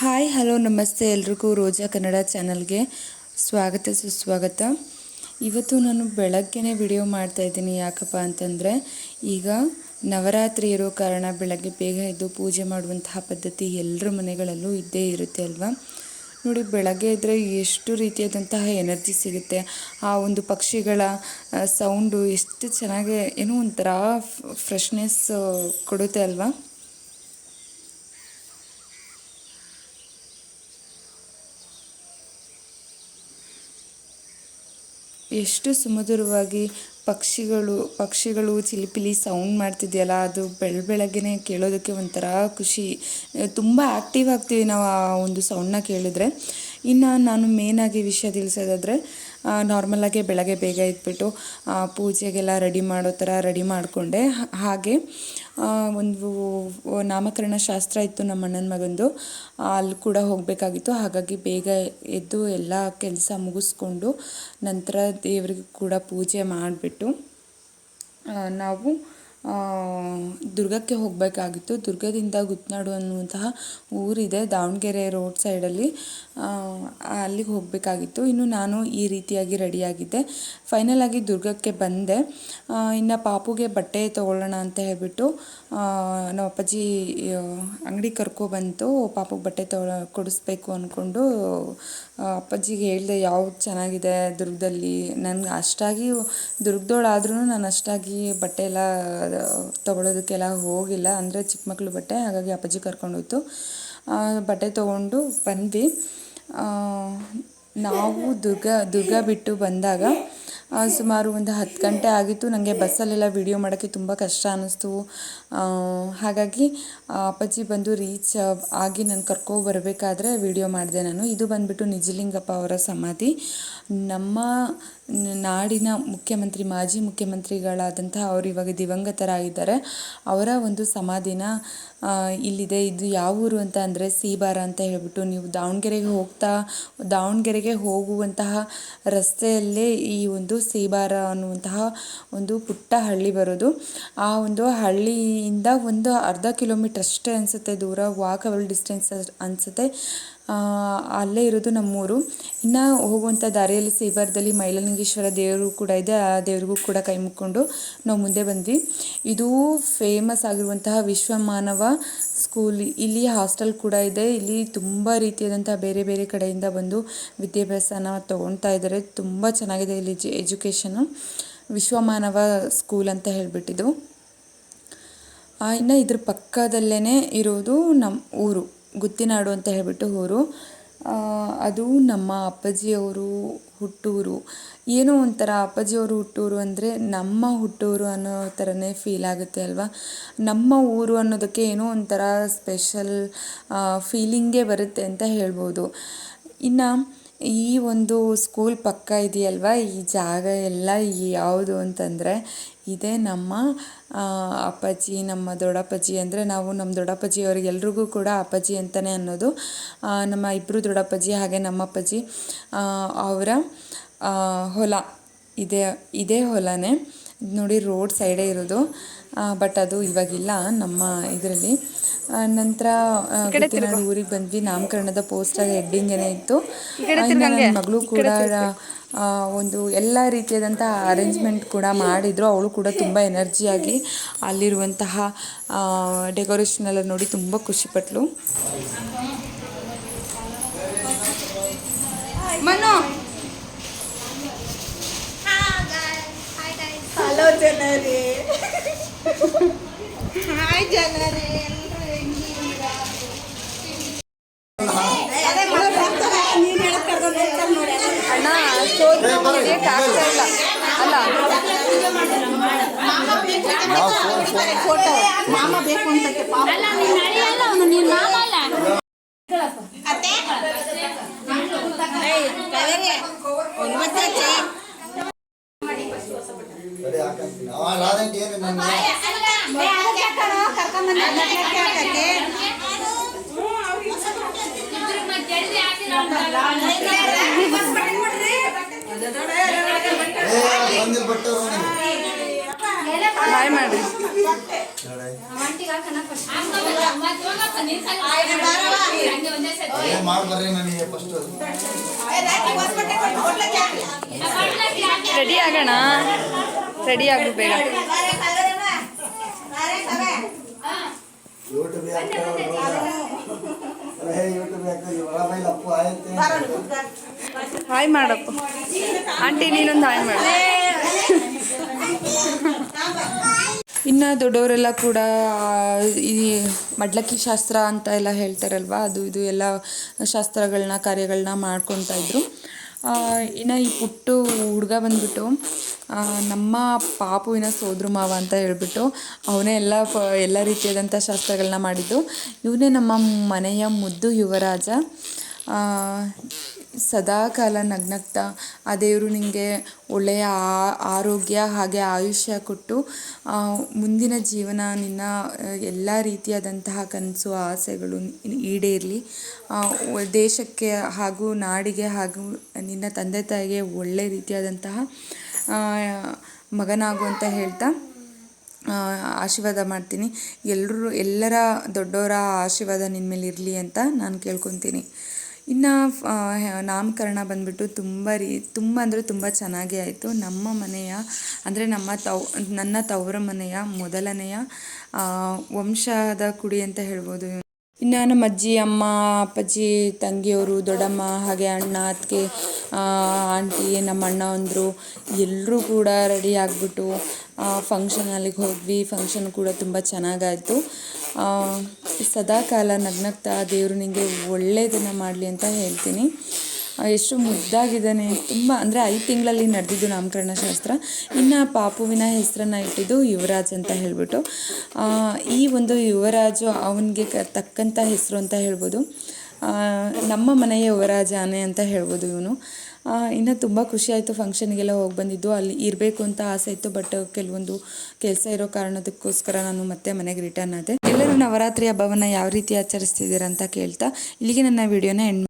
Hi hello ನಮಸ್ತೆ. ಎಲ್ರಿಗೂ ರೋಜಾ ಕನ್ನಡ ಚಾನಲ್ಗೆ ಸ್ವಾಗತ, ಸುಸ್ವಾಗತ. ಇವತ್ತು ನಾನು ಬೆಳಗ್ಗೆನೇ ವಿಡಿಯೋ ಮಾಡ್ತಾ ಇದ್ದೀನಿ. ಯಾಕಪ್ಪ ಅಂತಂದರೆ, ಈಗ ನವರಾತ್ರಿ ಇರೋ ಕಾರಣ ಬೆಳಗ್ಗೆ ಬೇಗ ಎದ್ದು ಪೂಜೆ ಮಾಡುವಂತಹ ಪದ್ಧತಿ ಎಲ್ಲರ ಮನೆಗಳಲ್ಲೂ ಇದ್ದೇ ಇರುತ್ತೆ ಅಲ್ವಾ? ನೋಡಿ, ಬೆಳಗ್ಗೆ ಇದ್ದರೆ ಎಷ್ಟು ರೀತಿಯಾದಂತಹ ಎನರ್ಜಿ ಸಿಗುತ್ತೆ. ಆ ಒಂದು ಪಕ್ಷಿಗಳ ಸೌಂಡು ಎಷ್ಟು ಚೆನ್ನಾಗಿ ಏನೋ ಒಂಥರ ಫ್ರೆಶ್ನೆಸ್ ಕೊಡುತ್ತೆ ಅಲ್ವಾ? ಎಷ್ಟು ಸುಮಧುರವಾಗಿ ಪಕ್ಷಿಗಳು ಪಕ್ಷಿಗಳು ಚಿಲಿಪಿಲಿ ಸೌಂಡ್ ಮಾಡ್ತಿದೆಯಲ್ಲ, ಅದು ಬೆಳ ಬೆಳಗ್ಗೆನೇ ಕೇಳೋದಕ್ಕೆ ಒಂಥರ ಖುಷಿ. ತುಂಬ ಆ್ಯಕ್ಟಿವ್ ಆಗ್ತೀವಿ ನಾವು ಆ ಒಂದು ಸೌಂಡನ್ನ ಕೇಳಿದ್ರೆ. ಇನ್ನು ನಾನು ಮೇನಾಗಿ ವಿಷಯ ತಿಳಿಸೋದಾದರೆ ನಾರ್ಮಲಾಗೆ ಬೆಳಗ್ಗೆ ಬೇಗ ಇದ್ಬಿಟ್ಟು ಪೂಜೆಗೆಲ್ಲ ರೆಡಿ ಮಾಡೋ ಥರ ರೆಡಿ ಮಾಡಿಕೊಂಡೆ. ಹಾಗೆ ಒಂದು ನಾಮಕರಣ ಶಾಸ್ತ್ರ ಇತ್ತು ನಮ್ಮ ಅಣ್ಣನ ಮಗಂದು. ಅಲ್ಲಿ ಕೂಡ ಹೋಗಬೇಕಾಗಿತ್ತು. ಹಾಗಾಗಿ ಬೇಗ ಎದ್ದು ಎಲ್ಲ ಕೆಲಸ ಮುಗಿಸ್ಕೊಂಡು ನಂತರ ದೇವರಿಗೆ ಕೂಡ ಪೂಜೆ ಮಾಡಿಬಿಟ್ಟು ನಾವು ದುರ್ಗಕ್ಕೆ ಹೋಗಬೇಕಾಗಿತ್ತು. ದುರ್ಗದಿಂದ ಗುತ್ನಾಡು ಅನ್ನುವಂತಹ ಊರಿದೆ, ದಾವಣಗೆರೆ ರೋಡ್ ಸೈಡಲ್ಲಿ. ಅಲ್ಲಿಗೆ ಹೋಗಬೇಕಾಗಿತ್ತು. ಇನ್ನು ನಾನು ಈ ರೀತಿಯಾಗಿ ರೆಡಿಯಾಗಿದ್ದೆ. ಫೈನಲ್ ಆಗಿ ದುರ್ಗಕ್ಕೆ ಬಂದೆ. ಇನ್ನು ಪಾಪುಗೆ ಬಟ್ಟೆ ತೊಗೊಳ್ಳೋಣ ಅಂತ ಹೇಳಿಬಿಟ್ಟು ನಮ್ಮ ಅಪ್ಪಾಜಿ ಅಂಗಡಿ ಕರ್ಕೊಬಂತು ಪಾಪುಗೆ ಬಟ್ಟೆ ತೊಗೊಳ ಕೊಡಿಸ್ಬೇಕು ಅಂದ್ಕೊಂಡು ಅಪ್ಪಾಜಿಗೆ ಹೇಳಿದೆ ಯಾವ್ದು ಚೆನ್ನಾಗಿದೆ ದುರ್ಗದಲ್ಲಿ? ನನಗೆ ಅಷ್ಟಾಗಿ ದುರ್ಗದೋಳಾದ್ರೂ ನಾನು ಅಷ್ಟಾಗಿ ಬಟ್ಟೆ ಎಲ್ಲ ತೊಗೊಳೋದಕ್ಕೆಲ್ಲ ಹೋಗಿಲ್ಲ. ಅಂದರೆ ಚಿಕ್ಕ ಮಕ್ಕಳು ಬಟ್ಟೆ, ಹಾಗಾಗಿ ಅಪ್ಪಾಜಿ ಕರ್ಕೊಂಡೋಯ್ತು. ಬಟ್ಟೆ ತೊಗೊಂಡು ಬಂದ್ವಿ. ನಾವು ದುರ್ಗ ದುರ್ಗ ಬಿಟ್ಟು ಬಂದಾಗ ಸುಮಾರು ಒಂದು ಹತ್ತು ಗಂಟೆ ಆಗಿತ್ತು. ನನಗೆ ಬಸ್ಸಲ್ಲೆಲ್ಲ ವಿಡಿಯೋ ಮಾಡೋಕ್ಕೆ ತುಂಬ ಕಷ್ಟ ಅನ್ನಿಸ್ತು. ಹಾಗಾಗಿ ಅಪ್ಪಾಜಿ ಬಂದು ರೀಚ್ ಆಗಿ ನಾನು ಕರ್ಕೊಬರ್ಬೇಕಾದ್ರೆ ವಿಡಿಯೋ ಮಾಡಿದೆ ನಾನು. ಇದು ಬಂದುಬಿಟ್ಟು ನಿಜಲಿಂಗಪ್ಪ ಅವರ ಸಮಾಧಿ. ನಮ್ಮ ನಾಡಿನ ಮುಖ್ಯಮಂತ್ರಿ, ಮಾಜಿ ಮುಖ್ಯಮಂತ್ರಿಗಳಾದಂತಹ ಅವರು ಇವಾಗ ದಿವಂಗತರಾಗಿದ್ದಾರೆ. ಅವರ ಒಂದು ಸಮಾಧಿನ ಇಲ್ಲಿದೆ, ಇದು ಯಾವ ಊರು ಅಂತ ಅಂದರೆ ಸೀಬಾರ ಅಂತ ಹೇಳಿಬಿಟ್ಟು ನೀವು ದಾವಣಗೆರೆಗೆ ಹೋಗ್ತಾ, ದಾವಣಗೆರೆಗೆ ಹೋಗುವಂತಹ ರಸ್ತೆಯಲ್ಲೇ ಈ ಒಂದು ಸೀಬಾರ ಅನ್ನುವಂತಹ ಒಂದು ಪುಟ್ಟ ಹಳ್ಳಿ ಬರೋದು. ಆ ಒಂದು ಹಳ್ಳಿಯಿಂದ ಒಂದು ಅರ್ಧ ಕಿಲೋಮೀಟ್ರ್ ಅಷ್ಟೇ ಅನಿಸುತ್ತೆ, ದೂರ ವಾಕಬಲ್ ಡಿಸ್ಟೆನ್ಸ್ ಅನಿಸುತ್ತೆ. ಅಲ್ಲೇ ಇರೋದು ನಮ್ಮೂರು. ಇನ್ನು ಹೋಗುವಂಥ ದಾರಿಯಲ್ಲಿ ಸೀಬಾರದಲ್ಲಿ ಮೈಲಲಿಂಗೇಶ್ವರ ದೇವರು ಕೂಡ ಇದೆ, ಆ ದೇವರಿಗೂ ಕೂಡ ಕೈ ಮುಕ್ಕೊಂಡು ನಾವು ಮುಂದೆ ಬಂದ್ವಿ. ಇದು ಫೇಮಸ್ ಆಗಿರುವಂತಹ ವಿಶ್ವಮಾನವ ಸ್ಕೂಲ್ ಇಲ್ಲಿ ಹಾಸ್ಟೆಲ್ ಕೂಡ ಇದೆ. ಇಲ್ಲಿ ತುಂಬ ರೀತಿಯಾದಂತಹ ಬೇರೆ ಬೇರೆ ಕಡೆಯಿಂದ ಬಂದು ವಿದ್ಯಾಭ್ಯಾಸನ ತೊಗೊಳ್ತಾ ಇದ್ದಾರೆ. ತುಂಬ ಚೆನ್ನಾಗಿದೆ ಇಲ್ಲಿ ಎಜುಕೇಷನು ವಿಶ್ವಮಾನವ ಸ್ಕೂಲ್ ಅಂತ ಹೇಳಿಬಿಟ್ಟಿದ್ದು. ಇನ್ನು ಇದ್ರ ಪಕ್ಕದಲ್ಲೇ ಇರೋದು ನಮ್ಮ ಊರು. ಗುತ್ತಿನಾಡು ಅಂತ ಹೇಳಿಬಿಟ್ಟು ಊರು. ಅದು ನಮ್ಮ ಅಪ್ಪಾಜಿಯವರು ಹುಟ್ಟೂರು. ಏನೋ ಒಂಥರ ಅಪ್ಪಾಜಿಯವರು ಹುಟ್ಟೂರು ಅಂದರೆ ನಮ್ಮ ಹುಟ್ಟೂರು ಅನ್ನೋ ಥರನೇ ಫೀಲ್ ಆಗುತ್ತೆ ಅಲ್ವಾ? ನಮ್ಮ ಊರು ಅನ್ನೋದಕ್ಕೆ ಏನೋ ಒಂಥರ ಸ್ಪೆಷಲ್ ಫೀಲಿಂಗೇ ಬರುತ್ತೆ ಅಂತ ಹೇಳ್ಬೋದು. ಇನ್ನು ಈ ಒಂದು ಸ್ಕೂಲ್ ಪಕ್ಕ ಇದೆಯಲ್ವ? ಈ ಜಾಗ ಎಲ್ಲ ಯಾವುದು ಅಂತಂದರೆ ಇದೇ ನಮ್ಮ ಅಪ್ಪಾಜಿ, ನಮ್ಮ ದೊಡ್ಡಪ್ಪಾಜಿ ಅಂದರೆ ನಾವು ನಮ್ಮ ದೊಡ್ಡಪ್ಪಾಜಿ ಅವ್ರಿಗೆಲ್ರಿಗೂ ಕೂಡ ಅಪ್ಪಾಜಿ ಅಂತಲೇ ಅನ್ನೋದು ನಮ್ಮ ಇಬ್ಬರು ದೊಡ್ಡಪ್ಪಾಜಿ ಹಾಗೆ ನಮ್ಮ ಅಪ್ಪಾಜಿ ಅವರ ಹೊಲ. ಇದೇ ಇದೇ ಹೊಲನೇ. ನೋಡಿ ರೋಡ್ ಸೈಡೇ ಇರೋದು. ಬಟ್ ಅದು ಇವಾಗಿಲ್ಲ ನಮ್ಮ ಇದರಲ್ಲಿ. ನಂತರ ಊರಿಗೆ ಬಂದ್ವಿ. ನಾಮಕರಣದ ಪೋಸ್ಟರ್ ಹೆಡ್ಡಿಂಗ್ ಏನೇ ಇತ್ತು. ನನ್ನ ಮಗಳು ಕೂಡ ಒಂದು ಎಲ್ಲ ರೀತಿಯಾದಂತಹ ಅರೇಂಜ್ಮೆಂಟ್ ಕೂಡ ಮಾಡಿದ್ರು. ಅವಳು ಕೂಡ ತುಂಬ ಎನರ್ಜಿಯಾಗಿ ಅಲ್ಲಿರುವಂತಹ ಡೆಕೋರೇಷನ್ ಎಲ್ಲ ನೋಡಿ ತುಂಬ ಖುಷಿಪಟ್ಟಳು ಹಲೋ ಜನರೇ. ಹಾಯ್ ಜನರೇ ಅಣ್ಣ ಆಗ್ತಾ ಇಲ್ಲ ಅಲ್ಲ ಫೋಟೋ ಮಾಮ ಬೇಕು ಅಂತಕ್ಕೆ ಏನ್ ಮಾಡ್ಬರ್ರಿ ನನಗೆ ಫಸ್ಟ್ ರೆಡಿ ಆಗೋಣ? ರೆಡಿ ಆಗು ಬೇಗ. ಹಾಯ್ ಮಾಡಪ್ಪ ಆಂಟಿ ನೀನೊಂದು ಹಾಯ್ ಮಾಡು. ಇನ್ನು ದೊಡ್ಡವರೆಲ್ಲ ಕೂಡ ಈ ಮಡ್ಲಕ್ಕಿ ಶಾಸ್ತ್ರ ಅಂತ ಎಲ್ಲ ಹೇಳ್ತಾರಲ್ವ? ಅದು ಇದು ಎಲ್ಲ ಶಾಸ್ತ್ರಗಳನ್ನ ಕಾರ್ಯಗಳನ್ನ ಮಾಡ್ಕೊತಾ ಇದ್ರು. ಆ, ಇನ್ನು ಈ ಪುಟ್ಟು ಹುಡುಗ ಬಂದ್ಬಿಟ್ಟು ನಮ್ಮ ಪಾಪುವಿನ ಸೋದ್ರ ಮಾವ ಅಂತ ಹೇಳ್ಬಿಟ್ಟು ಅವನೇ ಎಲ್ಲ ಪ ಎಲ್ಲ ರೀತಿಯಾದಂಥ ಶಾಸ್ತ್ರಗಳನ್ನ ಮಾಡಿದ್ದು. ಇವನೇ ನಮ್ಮ ಮನೆಯ ಮುದ್ದು ಯುವರಾಜ. ಸದಾ ಕಾಲ ನಗ್ನಗ್ತಾ, ಆ ದೇವರು ನಿನಗೆ ಒಳ್ಳೆಯ ಆರೋಗ್ಯ ಹಾಗೆ ಆಯುಷ್ಯ ಕೊಟ್ಟು ಮುಂದಿನ ಜೀವನ ನಿನ್ನ ಎಲ್ಲ ರೀತಿಯಾದಂತಹ ಕನಸು, ಆಸೆಗಳು ಈಡೇರಲಿ. ದೇಶಕ್ಕೆ ಹಾಗೂ ನಾಡಿಗೆ ಹಾಗೂ ನಿನ್ನ ತಂದೆ ತಾಯಿಗೆ ಒಳ್ಳೆಯ ರೀತಿಯಾದಂತಹ ಮಗನಾಗು ಅಂತ ಹೇಳ್ತಾ ಆಶೀರ್ವಾದ ಮಾಡ್ತೀನಿ. ಎಲ್ಲರೂ ಎಲ್ಲರ ದೊಡ್ಡವರ ಆಶೀರ್ವಾದ ನಿನ್ನ ಮೇಲೆ ಇರಲಿ ಅಂತ ನಾನು ಕೇಳ್ಕೊತೀನಿ. ಇನ್ನು ನಾಮಕರಣ ಬಂದುಬಿಟ್ಟು ತುಂಬ ರೀ, ತುಂಬ ಅಂದರೆ ತುಂಬ ಚೆನ್ನಾಗಿ ಆಯಿತು. ನಮ್ಮ ಮನೆಯ, ಅಂದರೆ ನಮ್ಮ ತವ್ ನನ್ನ ತವರ ಮನೆಯ ಮೊದಲನೆಯ ವಂಶದ ಕುಡಿ ಅಂತ ಹೇಳ್ಬೋದು. ಇನ್ನು ನಮ್ಮ ಅಜ್ಜಿ, ಅಮ್ಮ, ಅಪ್ಪಾಜಿ, ತಂಗಿಯವರು, ದೊಡ್ಡಮ್ಮ, ಹಾಗೆ ಅಣ್ಣ ಅದಕ್ಕೆ ಆಂಟಿ, ನಮ್ಮ ಅಣ್ಣ ಅಂದರು ಎಲ್ಲರೂ ಕೂಡ ರೆಡಿ ಆಗಿಬಿಟ್ಟು ಫಂಕ್ಷನ್ ಅಲ್ಲಿಗೆ ಹೋದ್ವಿ. ಫಂಕ್ಷನ್ ಕೂಡ ತುಂಬ ಚೆನ್ನಾಗಾಯಿತು. ಸದಾ ಕಾಲ ನಗ್ನಗ್ತಾ ದೇವರು ನಿನಗೆ ಒಳ್ಳೆಯದನ್ನು ಮಾಡಲಿ ಅಂತ ಹೇಳ್ತೀನಿ. ಎಷ್ಟು ಮುದ್ದಾಗಿದ್ದಾನೆ. ತುಂಬ, ಅಂದರೆ ಐದು ತಿಂಗಳಲ್ಲಿ ನಡೆದಿದ್ದು ನಾಮಕರಣ ಶಾಸ್ತ್ರ. ಇನ್ನು ಪಾಪುವಿನ ಹೆಸರನ್ನು ಇಟ್ಟಿದ್ದು ಯುವರಾಜ್ ಅಂತ ಹೇಳ್ಬಿಟ್ಟು. ಈ ಒಂದು ಯುವರಾಜು ಅವನಿಗೆ ತಕ್ಕಂಥ ಹೆಸರು ಅಂತ ಹೇಳ್ಬೋದು. ನಮ್ಮ ಮನೆಯ ಯುವರಾಜ ಆನೆ ಅಂತ ಹೇಳ್ಬೋದು ಇವನು. ಇನ್ನು ತುಂಬ ಖುಷಿಯಾಯಿತು ಫಂಕ್ಷನ್ಗೆಲ್ಲ ಹೋಗಿ ಬಂದಿದ್ದು. ಅಲ್ಲಿ ಇರಬೇಕು ಅಂತ ಆಸೆ ಇತ್ತು, ಬಟ್ ಕೆಲವೊಂದು ಕೆಲಸ ಇರೋ ಕಾರಣದಕ್ಕೋಸ್ಕರ ನಾನು ಮತ್ತೆ ಮನೆಗೆ ರಿಟರ್ನ್ ಆದೆ. ಎಲ್ಲರೂ ನವರಾತ್ರಿ ಹಬ್ಬವನ್ನು ಯಾವ ರೀತಿ ಆಚರಿಸ್ತಿದ್ದೀರಾ ಅಂತ ಕೇಳ್ತಾ ಇಲ್ಲಿಗೆ ನನ್ನ ವಿಡಿಯೋನ ಎಂಡ್